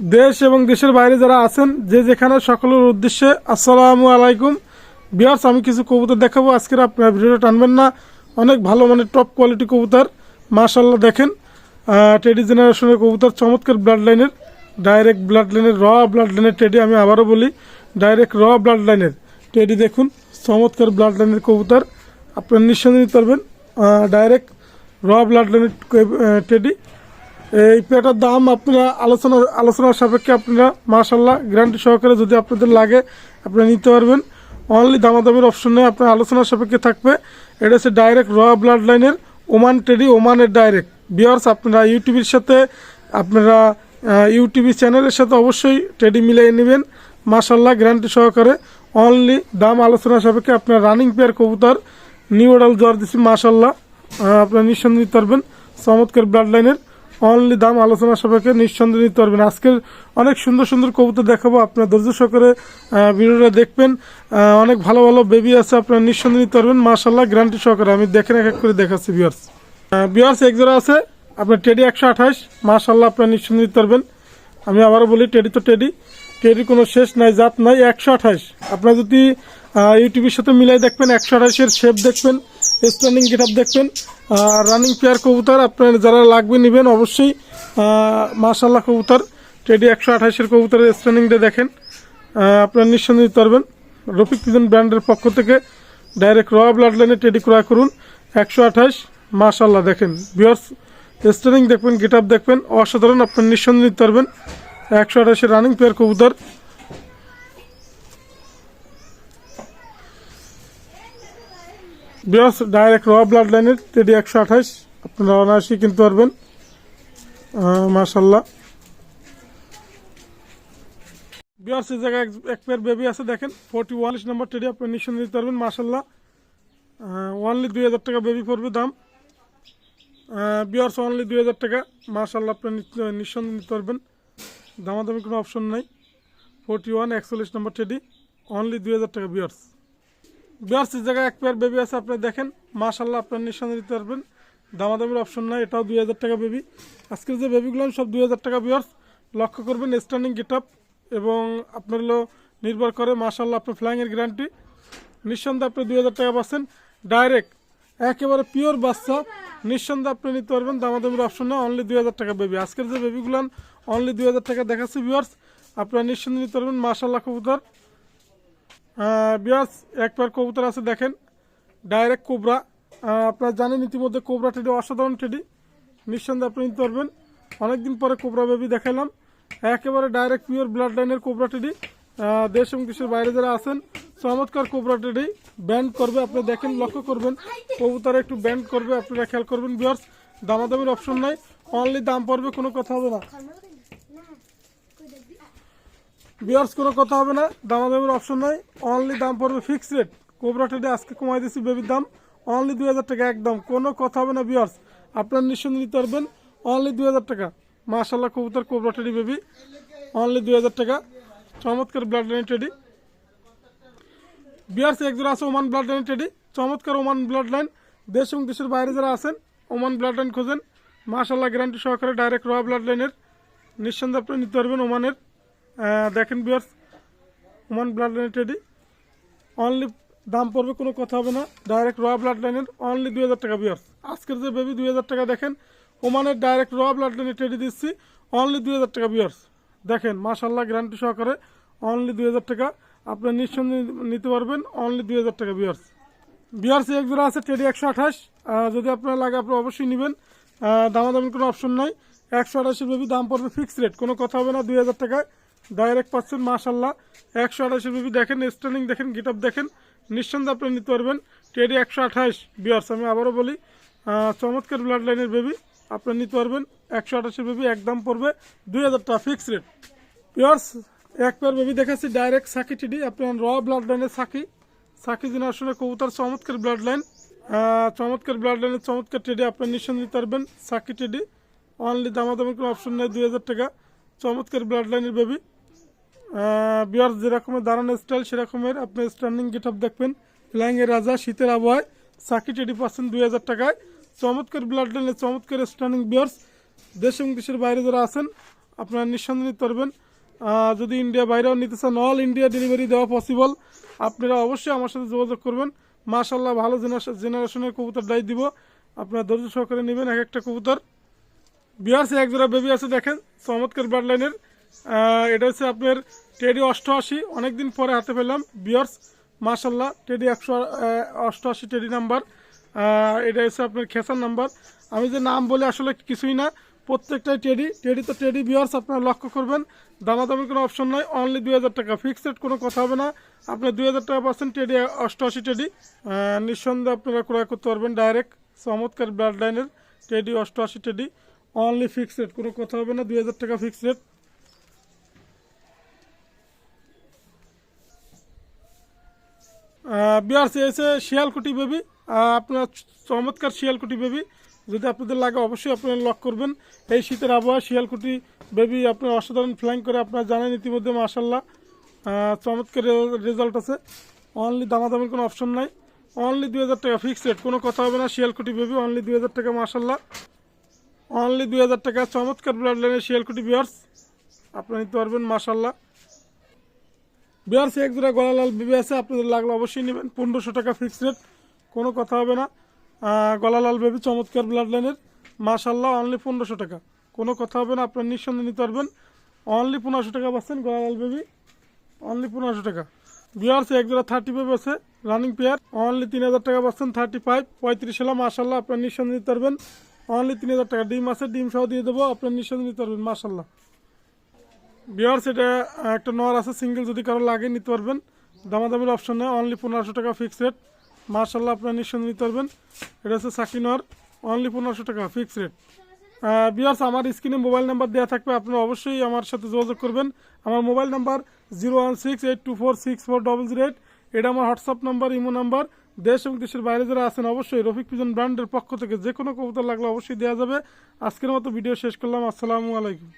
দেশ এবং দেশের বাইরে যারা আছেন, যে যেখানে সকলের উদ্দেশ্যে আসসালামু আলাইকুম। বিয়ার্স আমি কিছু কবুতর দেখাবো। আজকের আপনার ভিডিওটা টানবেন না। অনেক ভালো মানে টপ কোয়ালিটি কবুতর। মাশাল্লাহ দেখেন। টেডি জেনারেশনের কবুতর, চমৎকার ব্লাড লাইনের ডাইরেক্ট ব্লাড লাইনের র ব্লাড লাইনের টেডি আমি আবারও বলি ডাইরেক্ট র ব্লাড লাইনের টেডি দেখুন, চমৎকার ব্লাড লাইনের কবুতর। আপনার নিঃসন্দেহে নিতে পারবেন। ডাইরেক্ট র ব্লাড লাইনের টেডি এই পেটার দাম আপনারা আলোচনা, আলোচনার সাপেক্ষে আপনারা মাশাল্লাহ গ্যারান্টি সহকারে যদি আপনাদের লাগে, আপনারা নিতে পারবেন। অনলি দামাদামির অপশন নেই, আপনার আলোচনার সাপেক্ষে থাকবে। এটা হচ্ছে ডাইরেক্ট র ব্লাড লাইনের ওমান টেডি ওমানের ডাইরেক্ট বিয়ার্স আপনারা ইউটিউবের সাথে, আপনারা ইউটিউব চ্যানেলের সাথে অবশ্যই টেডি মিলিয়ে নেবেন। মাশাল্লাহ গ্যারান্টি সহকারে। অনলি দাম আলোচনার সাপেক্ষে আপনার রানিং পেয়ার কবুতর নিউ অডাল জ্বর দিচ্ছি মাশাল্লাহ আপনারা নিঃসন্দেহে পারবেন। চমৎকার ব্লাড লাইনের অনলি দাম আলোচনা সাপেক্ষে নিঃসন্দেহে নিতে পারবেন। আজকের অনেক সুন্দর সুন্দর কবুতর দেখাবো আপনার ধৈর্য সহকারে আহ, ভিডিওটা দেখবেন। অনেক ভালো ভালো বেবি আছে আপনার নিঃসন্দেহে নিতে পারবেন। মাশাল্লাহ গ্যারান্টি সহকারে। আমি দেখেন এক এক করে দেখাচ্ছি বিয়ার্স বিয়ার্স এক জোড়া আছে আপনার টেডি একশো আঠাশ। মাশাল্লাহ আপনার নিঃসন্দেহে নিতে পারবেন। আমি আবারও বলি টেডি তো টেডি টেডি কোনো শেষ নাই জাত নাই একশো আঠাশ। আপনার যদি ইউটিউবের সাথে মিলাই দেখবেন একশো আঠাশের শেপ দেখবেন স্ট্যান্ডিং গেট দেখবেন রানিং পেয়ার কবুতর আপনার যারা লাগবে নেবেন অবশ্যই মাশাল্লাহ কবুতর। টেডি একশো আঠাশের কবুতরের স্ট্যান্ডিংটা দেখেন। আপনার নিঃসন্দেহে নিতে পারবেন। রফিক পিজন ব্র্যান্ডের পক্ষ থেকে ডাইরেক্ট র ব্লাড লাইনে টেডি ক্রয় করুন। একশো আঠাশ মাশাল্লাহ দেখেন। বিয়ার্স স্ট্যান্ডিং দেখবেন গেট দেখবেন। অসাধারণ, আপনার নিঃসন্দেহে নিতে পারবেন। একশো আঠাশের রানিং পেয়ার কবুতর। বিয়ার্স ডাইরেক্ট র ব্লাড লাইনের টেডি একশো আঠাশ। আপনারা অনায়াসই কিনতে পারবেন। মাশাল্লাহ বিয়ার্স জায়গায় এক- পেয়ার বেবি আছে, দেখেন। ফোর্টি ওয়ালিশ নম্বর টেডি আপনি নিঃসন্দেহে দিতে পারবেন মাশাল্লাহ ওয়ানলি দুই হাজার টাকা বেবি পড়বে দাম। বিয়ার্স অনলি দুই হাজার টাকা। মাশাল্লাহ আপনি নিঃসন্দেহে নিতে পারবেন। দামাদামি কোনো অপশন নাই। ফোর্টি ওয়ান একচল্লিশ নম্বর টেডি অনলি দুই হাজার টাকা বিয়ার্স বিয়ার্স জায়গায় এক পেয়ার বেবি আছে, আপনি দেখেন। মাশাল্লাহ আপনার নিঃসন্দেহে দিতে পারবেন। দামাদামির অপশন নাই, এটাও দুই হাজার টাকা বেবি আজকের যে বেবিগুলো সব দুই হাজার টাকা বিয়ার্স লক্ষ্য করবেন স্ট্যান্ডিং গেট এবং আপনার হলো নির্ভর করে মাশাল্লাহ আপনার ফ্লাইংয়ের গ্যারান্টি নিঃসন্দেহে আপনি দুই হাজার টাকা পাচ্ছেন। ডাইরেক্ট একেবারে পিওর বাচ্চা। নিঃসন্দেহে আপনি নিতে পারবেন, দামাদামির অপশন না অনলি দুই হাজার টাকা বেবি আজকের যে বেবিগুলান অনলি দুই হাজার টাকা দেখাচ্ছে ভিউয়ার্স আপনারা নিঃসন্দেহে নিতে পারবেন মাশাল্লাহ কবুতর। বিয়াস এক পেয়ার কবুতর আছে দেখেন। ডাইরেক্ট কোবরা আপনারা জানেন ইতিমধ্যে কোবরা টেডি অসাধারণ টেডি। নিঃসন্দেহে আপনি নিতে পারবেন। অনেকদিন পরে কোবরা বেবি দেখালাম একেবারে ডাইরেক্ট পিওর ব্লাড লাইনের কোবরা টেডি। দেশ এবং দেশের বাইরে যারা আছেন, চমৎকার কোবরা টেডি। ব্যান্ড করবে, আপনি দেখেন, লক্ষ্য করবেন। কবুতরে একটু ব্যান্ড করবে, আপনারা খেয়াল করবেন বিয়ার্স দামাদামির অপশন নাই। অনলি দাম পড়বে, কোনো কথা হবে না। বিয়ার্স কোনো কথা হবে না। দামা দামের অপশন নাই। অনলি দাম পড়বে ফিক্স রেট কোবরা টেডে আজকে কমাই দিচ্ছি বেবির দাম। অনলি দুই হাজার টাকা, একদম। কোনো কথা হবে না বিয়ার্স আপনার নিঃসন্দেহে নিতে পারবেন। অনলি দুই হাজার টাকা। মাশাল্লাহ কবুতর কোবরা টেডি বেবি অনলি দুই হাজার টাকা। চমৎকার ব্লাড লাইন টেডি বিয়ার্স একজন আছে ওমান ব্লাড লাইন টেডি চমৎকার ওমান ব্লাড লাইন দেশ এবং দেশের বাইরে যারা আছেন ওমান ব্লাড লাইন খোঁজেন। মাশাল্লাহ গ্যারান্টি সহকারে ডাইরেক্ট র ব্লাড লাইনের নিঃসন্দেহে আপনি নিতে পারবেন ওমানের দেখেন বিয়ার্স ওমান ব্লাড লাইনের টেডি অনলি দাম পড়বে কোনো কথা হবে না। ডাইরেক্ট র ব্লাড লাইনের অনলি দুই হাজার টাকা বিয়ার্স আজকের যে বেবি দুই হাজার টাকা দেখেন ওমানের ডাইরেক্ট র ব্লাড লাইনের টেডি দিচ্ছি। অনলি দুই হাজার টাকা বিয়ার্স দেখেন মাশাল্লাহ গ্যারান্টি সহকারে অনলি দুই হাজার টাকা। আপনার নিঃসন্দেহে নিতে পারবেন অনলি দুই হাজার টাকা বিয়ার্স বিয়ার্স এক জোড়া আছে টেডি একশো আঠাশ। যদি আপনার লাগে, আপনি অবশ্যই নেবেন। দামাদামি কোনো অপশন নাই। একশো আঠাশের বেবি দাম পড়বে ফিক্স রেট কোনো কথা হবে না, দুই হাজার টাকায়। ডাইরেক্ট পাচ্ছেন মাশাল্লাহ একশো আঠাশের বেবি দেখেন স্ট্যান্ডিং দেখেন গেট দেখেন। নিঃসন্দেহে আপনি নিতে পারবেন। টেডি একশো আঠাশ বিয়ার্স আমি আবারও বলি চমৎকার ব্লাড লাইনের বেবি আপনি নিতে পারবেন। একশো আঠাশের বেবি একদম পড়বে দুই হাজার টাকা ফিক্স রেট পিয়ার্স এক পেয়ার বেবি দেখাচ্ছি ডাইরেক্ট সাকি টিডি আপনার র ব্লাড লাইনের সাকি। সাকি আসলে কবুতর, চমৎকার ব্লাড লাইন চমৎকার ব্লাড লাইনের চমৎকার টেডি আপনি নিঃসন্দেহে নিতে পারবেন সাকি টেডি অনলি দামাদামের কোনো অপশন নেই, দুই হাজার টাকা। চমৎকার ব্লাড লাইনের বেবি বিয়ার্স যেরকমের দাঁড়ানোর স্টাইল সেরকমের আপনি স্ট্যান্ডিং গেট আপ দেখবেন। ফ্ল্যাংয়ের রাজা, শীতের আবহাওয়ায় সাকি টেডি পাচ্ছেন দুই হাজার টাকায়। চমৎকার ব্লাড লাইনের চমৎকার স্ট্যান্ডিং বিয়ার্স দেশ এবং দেশের বাইরে যারা আছেন, আপনারা নিঃসন্দেহে নিতে পারবেন। যদি ইন্ডিয়া বাইরেও নিতে চান অল ইন্ডিয়া ডেলিভারি দেওয়া পসিবল আপনারা অবশ্যই আমার সাথে যোগাযোগ করবেন। মাশাল্লাহ ভালো জেনারেশনের কবুতর ডাই দিব। আপনারা ধৈর্য সহকারে নেবেন এক একটা কবুতর। বিয়ার্স এক জোড়া বেবি আছে, দেখেন। চমৎকার ব্লাড লাইনের এটা হচ্ছে আপনার টেডি অষ্টআশি, অনেকদিন পরে হাতে পেলাম। বিয়ার্স মাশাল্লাহ টেডি একশো অষ্টআশি টেডি নাম্বার। এটা হচ্ছে আপনার খেসার নাম্বার। আমি যে নাম বলে আসলে কিছুই না, প্রত্যেকটাই টেডি। টেডি তো টেডি, বিয়ার্স, আপনারা লক্ষ্য করবেন দামাদামির কোনো অপশন নয় অনলি দুই হাজার টাকা। ফিক্সড কোনো কথা হবে না, আপনার দুই হাজার টাকা পাচ্ছেন টেডি, অষ্টআশি টেডি। নিঃসন্দেহে আপনারা ক্রয় করতে পারবেন ডাইরেক্ট চমৎকার ব্লাড লাইনের টেডি, অষ্টআশি টেডি। অনলি ফিক্সড কোনো কথা হবে না, দুই হাজার টাকা ফিক্সড রেট বিআরসি এসে শিয়ালকুটি বেবি আপনার চমৎকার শিয়ালকুটি বেবি। যদি আপনাদের লাগে অবশ্যই আপনারা লক করবেন। এই শীতের আবহাওয়া শিয়ালকুটি বেবি আপনার অসাধারণ ফ্লাইং করে আপনারা জানেন ইতিমধ্যে মাসাল্লাহ চমৎকার রেজাল্ট আছে। অনলি দামাদামির কোনো অপশন নাই। অনলি দুই হাজার টাকা ফিক্সড রেট কোনো কথা হবে না, শিয়ালকুটি বেবি অনলি দুই হাজার টাকা মাসাল্লাহ অনলি দুই হাজার টাকা। চমৎকার ব্লাড লাইনের শিয়ালকুটি বিয়ার্স আপনারা নিতে পারবেন মাসাল্লাহ বিয়ার্স এক জোড়া গলালাল বিবি আছে, আপনাদের লাগলে অবশ্যই নেবেন। পনেরোশো টাকা ফিক্সড রেট কোনো কথা হবে না। গলালাল বেবি চমৎকার ব্লাড লাইনের মাসাল্লাহ অনলি পনেরোশো টাকা। কোনো কথা হবে না, আপনার নিঃসন্দেহে নিতে পারবেন। অনলি পনেরোশো টাকা পাচ্ছেন গলালাল বেবি। অনলি পনেরোশো টাকা। বিয়ার্স এক জোড়া থার্টি ফাইভ আছে রানিং পেয়ার অনলি তিন হাজার টাকা পাচ্ছেন থার্টি ফাইভ পঁয়ত্রিশ হলাম মাসাল্লাহ আপনার নিঃসন্দেহে নিতে পারবেন। অনলি তিন হাজার টাকা ডিম আছে, ডিম সহ দিয়ে দেবো, আপনার নিঃসন্দেহে নিতে পারবেন মাসাল্লাহ বিয়ার্স এটা একটা নর আছে সিঙ্গেল যদি কারও লাগে নিতে পারবেন। দামাদামির অপশন নেই অনলি পনেরোশো টাকা ফিক্স রেট মার্শাল্লাহ, আপনার নিঃসন্দেহে নিতে পারবেন। এটা হচ্ছে সাকি নর অনলি পনেরোশো টাকা ফিক্স রেট বিয়ার্স আমার স্ক্রিনে মোবাইল নাম্বার দেওয়া থাকবে, আপনারা অবশ্যই আমার সাথে যোগাযোগ করবেন। আমার mobile number zero one six eight two four six four double zero eight এটা আমার হোয়াটসঅ্যাপ নাম্বার ইমো নাম্বার দেশ এবং দেশের বাইরে যারা আছেন, অবশ্যই রফিক পিজন ব্র্যান্ডের পক্ষ থেকে যে কোনো কবুতর লাগলে অবশ্যই দেওয়া যাবে। আজকের মতো ভিডিও শেষ করলাম, আসসালামু আলাইকুম।